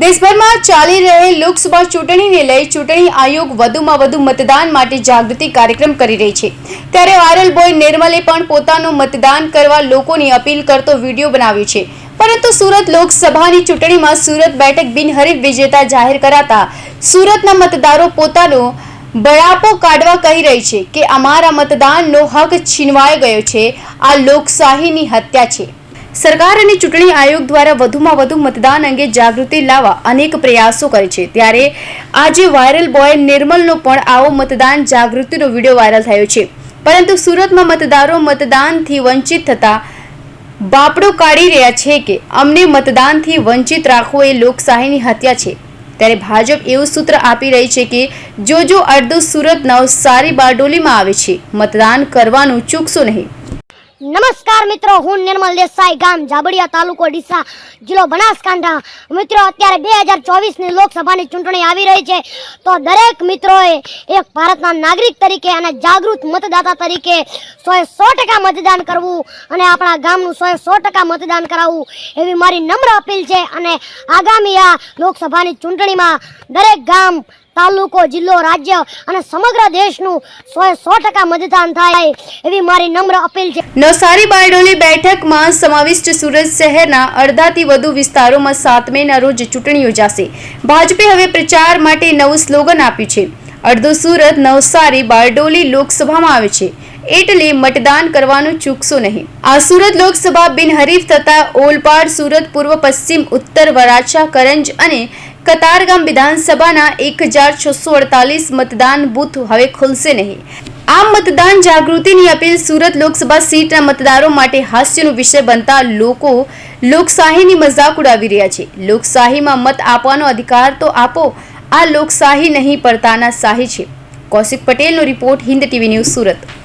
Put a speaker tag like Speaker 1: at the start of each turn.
Speaker 1: દેશભરમાં ચાલી રહેલ લોકસભા ચૂંટણીને લઈ ચૂંટણી આયોગ વધુમાં વધુ મતદાન માટે જાગૃતિ કાર્યક્રમ કરી રહી છે. ત્યારે વાયરલ બોય નિર્મલે પણ પોતાનું મતદાન કરવા લોકોની અપીલ કરતો વીડિયો બનાવ્યો છે. પરંતુ સુરત લોકસભાની ચૂંટણીમાં સુરત બેઠક બિનહરીફ વિજેતા જાહેર કરાતા સુરતના મતદારો પોતાનો બળાપો કાઢવા કહી રહી છે કે અમારા મતદાનનો હક છીનવાઈ ગયો છે. આ લોકશાહીની હત્યા છે. સરકાર અને ચૂંટણી આયોગ દ્વારા વધુમાં વધુ મતદાન અંગે જાગૃતિ લાવવા અનેક પ્રયાસો કરે છે. ત્યારે આજે વાયરલ બોય નિર્મલનો પણ આવો મતદાન જાગૃતિનો વીડિયો વાયરલ થયો છે. પરંતુ સુરતમાં મતદારો મતદાનથી વંચિત થતા બાપડો કાઢી રહ્યા છે કે અમને મતદાનથી વંચિત રાખવો એ લોકશાહીની હત્યા છે. ત્યારે ભાજપ એવું સૂત્ર આપી રહી છે કે જો જો અડધો સુરત નવસારી બારડોલીમાં આવે છે. મતદાન કરવાનું ચૂકશો નહીં.
Speaker 2: નમસ્કાર મિત્રો, હું નિર્મલ દેસાઈ, ગામ જાબડિયા તાલુકો ડીસા, જિલ્લો બનાસકાંઠા. મિત્રો, અત્યારે બે હજાર ચોવીસની લોકસભાની ચૂંટણી આવી રહી છે. તો દરેક મિત્રોએ એક ભારતના નાગરિક તરીકે અને જાગૃત મતદાતા તરીકે સોએ સો ટકા મતદાન કરવું અને આપણા ગામનું સોએ સો ટકા મતદાન કરાવવું એવી મારી નમ્ર અપીલ છે. અને આગામી આ લોકસભાની ચૂંટણીમાં દરેક ગામ તાલુકો, જિલ્લો, રાજ્ય અને સમગ્ર દેશનું સોએ સો ટકા મતદાન થાય એવી મારી નમ્ર અપીલ છે.
Speaker 1: નવસારી બારડોલી બેઠકમાં સમાવિષ્ટ સુરત શહેરના અડધાથી વધુ વિસ્તારોમાં સાત મેના રોજ ચૂંટણી યોજાશે. ભાજપે હવે પ્રચાર માટે નવું સ્લોગન આપ્યું છે. અડધો સુરત, નવસારી, બારડોલી લોકસભામાં આવે છે. એટલે મતદાન કરવાનું ચૂકશો નહીં. આ સુરત લોકસભા બિનહરીફ થતા ઓલપાડ, સુરત, પૂર્વ પશ્ચિમ, ઉત્તર, વરાછા, કરંજ અને કતારગામ વિધાનસભાના એક હજાર છસો અડતાલીસ મતદાન બૂથ હવે ખુલશે નહીં. આમ મતદાન જાગૃતિની અપીલ સુરત લોકસભા સીટના મતદારો માટે હાસ્યનો વિષય બનતા લોકો લોકશાહીની મજાક ઉડાવી રહ્યા છે. લોકશાહીમાં મત આપવાનો અધિકાર તો આપો, આ લોકશાહી નહીં પડતાના શાહી છે. કૌશિક પટેલનો report Hind TV news Surat.